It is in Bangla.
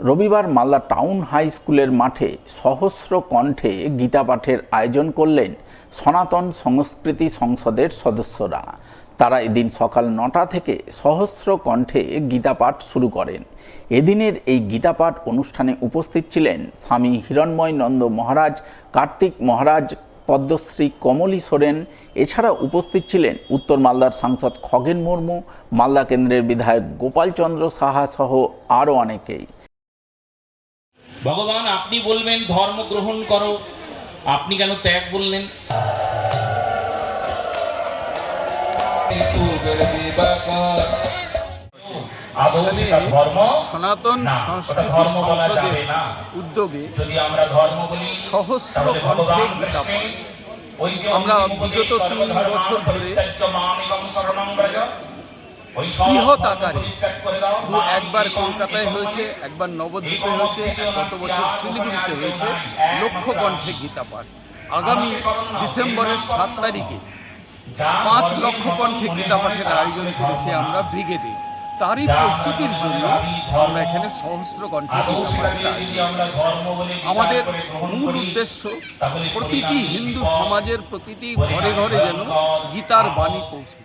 রবিবার মালদা টাউন হাই স্কুলের মাঠে সহস্র কণ্ঠে গীতা পাঠের আয়োজন করলেন সনাতন সংস্কৃতি সংসদের সদস্যরা। তারা এদিন সকাল নটা থেকে সহস্র কণ্ঠে গীতা পাঠ শুরু করেন। এদিনের এই গীতা পাঠ অনুষ্ঠানে উপস্থিত ছিলেন স্বামী হিরণময় নন্দ মহারাজ, কার্তিক মহারাজ, পদ্মশ্রী কমলী সোরেন। এছাড়া উপস্থিত ছিলেন উত্তর মালদার সাংসদ খগেন মুর্মু, মালদা কেন্দ্রের বিধায়ক গোপালচন্দ্র সাহা সহ আরও অনেকেই। ভগবান আপনি বলবেন ধর্ম গ্রহণ করো। আপনি কেন ত্যাগ বললেন? সনাতন সংস্কৃতি। উদ্যোগে যদি আমরা সহস্র বিগত তিন বছর ধরে বৃহৎ আকারে। একবার কলকাতায় হয়েছে একবার নবদ্বীপে হয়েছে গত বছর শিলিগুড়িতে হয়েছে লক্ষ কণ্ঠে গীতা পাঠ। আগামী ডিসেম্বরের সাত তারিখে পাঁচ লক্ষ কণ্ঠে গীতা পাঠের আয়োজন করেছি আমরা ব্রিগেডে। তারই প্রস্তুতির জন্য আমরা এখানে সহস্র কণ্ঠে আমাদের মূল উদ্দেশ্য প্রতিটি হিন্দু সমাজের প্রতিটি ঘরে ঘরে যেন গীতার বাণী পৌঁছে।